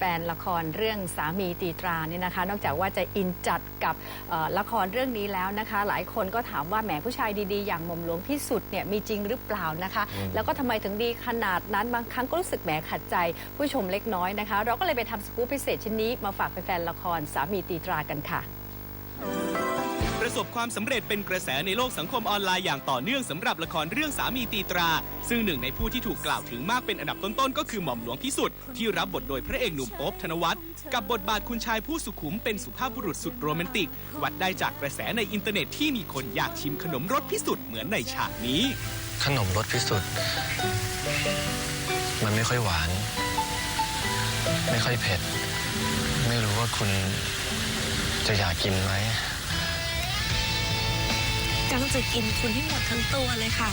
ฟนๆละครเรื่องสามีตีตราเนี่ยนะคะ นอกจากว่าจะอินจัดกับเอ่อละครเรื่องนี้แล้วนะคะ หลายคนก็ถามว่าแหมผู้ชายดีๆ อย่างหม่อมหลวงพิสุทธิ์เนี่ยมีจริงหรือเปล่านะคะ แล้วก็ทำไมถึงดีขนาดนั้นบางครั้งก็รู้สึกแหมขัดใจผู้ชมเล็กน้อยนะคะ เราก็เลยไปทำสกู๊ปพิเศษชิ้นนี้มาฝากแฟนๆละครสามีตีตรากันค่ะ ประสบความสำเร็จเป็นกระแสในโลกสังคมออนไลน์อย่างต่อเนื่องสำหรับละครเรื่องสามีตีตรา ซึ่งหนึ่งในผู้ที่ถูกกล่าวถึงมากเป็นอันดับต้นๆ ก็คือหม่อมหลวงพิสุทธิ์ที่รับบทโดยพระเอกหนุ่มโป๊บธนวัฒน์กับบทบาทคุณชายผู้สุขุมเป็นสุภาพบุรุษสุดโรแมนติก วัดได้จากกระแสในอินเทอร์เน็ตที่มีคนอยากชิมขนมรสพิสุทธิ์เหมือนในฉากนี้ ขนมรสพิสุทธิ์มันไม่ค่อยหวาน ไม่ค่อยเผ็ด ไม่รู้ว่าคุณจะอยากกินไหม จังจะกินคุณให้หมดทั้งตัวเลยค่ะ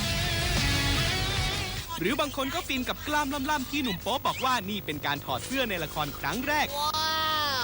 หรือบางคนก็ฟินกับกล้ามล่ำๆที่หนุ่มโป๊บอกว่านี่เป็นการถอดเสื้อในละครครั้งแรก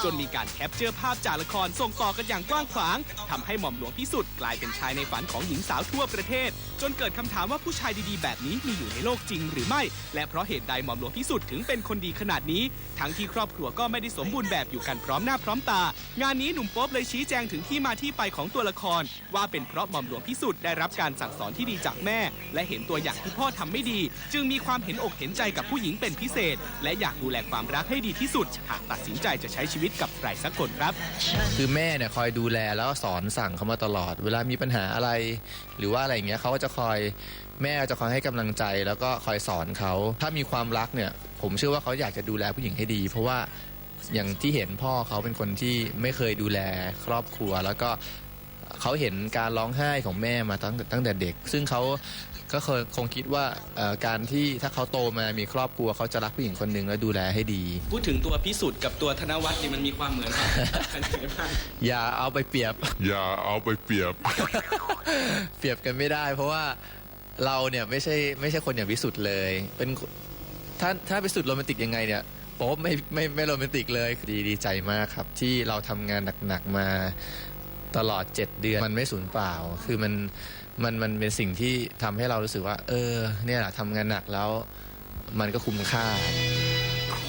จนมีการแคปเจอร์ภาพจากละครส่งต่อกันอย่างกว้างขวางทำให้หม่อมหลวงพิสุทธิ์กลายเป็นชายในฝันของหญิงสาวทั่วประเทศ จนเกิดคำถามว่าผู้ชายดีๆ แบบนี้มีอยู่ในโลกจริงหรือไม่ และเพราะเหตุใดหม่อมหลวงพิสุทธิ์ถึงเป็นคนดีขนาดนี้ ทั้งที่ครอบครัวก็ไม่ได้สมบูรณ์แบบอยู่กันพร้อมหน้าพร้อมตา งานนี้หนุ่มโป๊ปเลยชี้แจงถึงที่มาที่ไปของตัวละคร ว่าเป็นเพราะหม่อมหลวงพิสุทธิ์ได้รับการสั่งสอนที่ดีจากแม่ และเห็นตัวอย่างที่พ่อทำไม่ดี จึงมีความเห็นอกเห็นใจกับผู้หญิงเป็นพิเศษ และอยากดูแลความรักให้ดีที่สุดหากตัดสินใจจะใช้ชีวิตกับใครสักคนครับ คือแม่เนี่ยคอยดูแลแล้วก็สอนสั่งเขามาตลอด เวลามีปัญหาอะไร หรือว่าอะไรอย่างเงี้ยเขาก็จะคอยแม่จะคอยให้กำลังใจแล้วก็คอยสอนเขา ถ้ามีความรักเนี่ยผมเชื่อว่าเขาอยากจะดูแลผู้หญิงให้ดี เพราะว่าอย่างที่เห็นพ่อเขาเป็นคนที่ไม่เคยดูแลครอบครัว แล้วก็ เขาเห็นการร้องไห้ของแม่มาตั้งตั้งแต่เด็ก ซึ่งเขาก็เคยคงคิดว่าเอ่อการที่ถ้าเขาโตมามีครอบครัวเขาจะรักผู้หญิงคนหนึ่งแล้วดูแลให้ดี พูดถึงตัวพิสุทธิ์กับตัวธนวัฒน์นี่มันมีความเหมือนกันกันยังไงบ้างอย่าเอาไปเปรียบ อย่าเอาไปเปรียบ เปรียบกันไม่ได้ เพราะว่าเราเนี่ยไม่ใช่ไม่ใช่คนอย่างวิสุทธ์เลย เป็นถ้าถ้าวิสุทธ์โรแมนติกยังไงเนี่ยผมว่าไม่ไม่ไม่โรแมนติกเลยดีดีใจมากครับ ที่เราทำงานหนักๆมา ตลอด 7 เดือน มันไม่สูญเปล่า คือมันมันมันเป็นสิ่งที่ทำให้เรารู้สึกว่า เออ เนี่ยแหละทำงานหนักแล้ว มันก็คุ้มค่า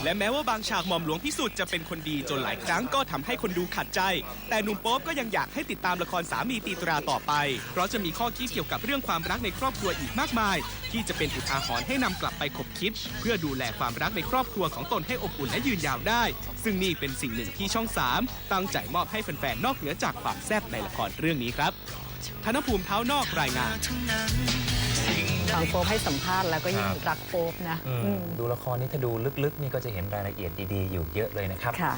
และแม้ว่าบางฉากหม่อมหลวงพิสุทธิ์จะเป็นคนดีจนหลายครั้งก็ทำให้คนดูขัดใจ แต่หนุ่มโป๊ปก็ยังอยากให้ติดตามละครสามีตีตราต่อไป เพราะจะมีข้อคิดเกี่ยวกับเรื่องความรักในครอบครัวอีกมากมาย ที่จะเป็นอุทาหรณ์ให้นำกลับไปคบคิด เพื่อดูแลความรักในครอบครัวของตนให้อบอุ่นและยืนยาวได้ ซึ่งนี่เป็นสิ่งหนึ่งที่ช่อง 3 ตั้งใจมอบให้แฟนๆนอกเหนือจากความแซ่บในละครเรื่องนี้ครับธนภูมิเท้านอกรายงาน ฟังโป๊ปให้สัมภาษณ์แล้วก็ยิ่งครับรักโป๊ปนะอืมอืมดูละครนี้ถ้าดูลึกๆนี่ก็จะเห็นรายละเอียดดีๆ อยู่เยอะเลยนะครับ ค่ะ